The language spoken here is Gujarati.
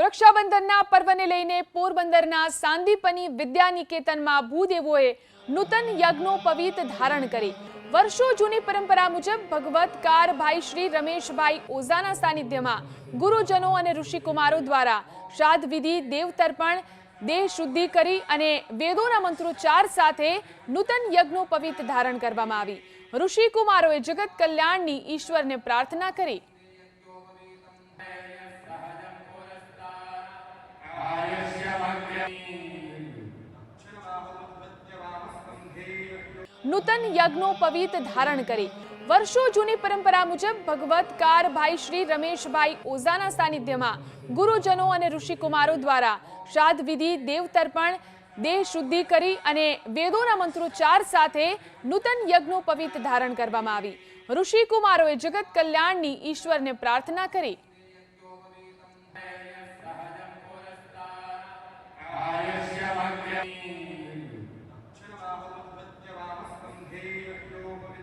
રક્ષાબંધનના પર્વને લઈને પોરબંદરના સાંદીપની વિદ્યાનિકેતનમાં ભૂદેવોએ નૂતન યજ્ઞોપવિત ધારણ કરી. વર્ષો જૂની પરંપરા મુજબ ભગવતકાર ભાઈ શ્રી રમેશભાઈ ઓઝાના સાનિધ્યમાં ગુરુજનો અને ઋષિકુમારો દ્વારા શ્રાદ્ધવિધિ, દેવતર્પણ, દેહ શુદ્ધિ કરી અને વેદોના મંત્રોચ્ચાર સાથે નૂતન યજ્ઞોપવિત ધારણ કરવામાં આવી. ઋષિકુમારોએ જગત કલ્યાણની ઈશ્વરને પ્રાર્થના કરી. નૂતન યજ્ઞોપવિત ધારણ કરી. વર્ષો જૂની પરંપરા મુજબ ભગવતકાર ભાઈ શ્રી રમેશભાઈ ઓઝાના સાનિધ્યમાં ગુરુજનો અને ઋષિકુમારો દ્વારા શ્રાદ્ધ વિધિ દેવતર્પણ, દેહ શુદ્ધિ કરી અને વેદોના મંત્રોચ્ચાર સાથે નૂતન યજ્ઞોપવીત ધારણ કરવામાં આવી. ઋષિકુમારોએ જગત કલ્યાણની ઈશ્વરને પ્રાર્થના કરી.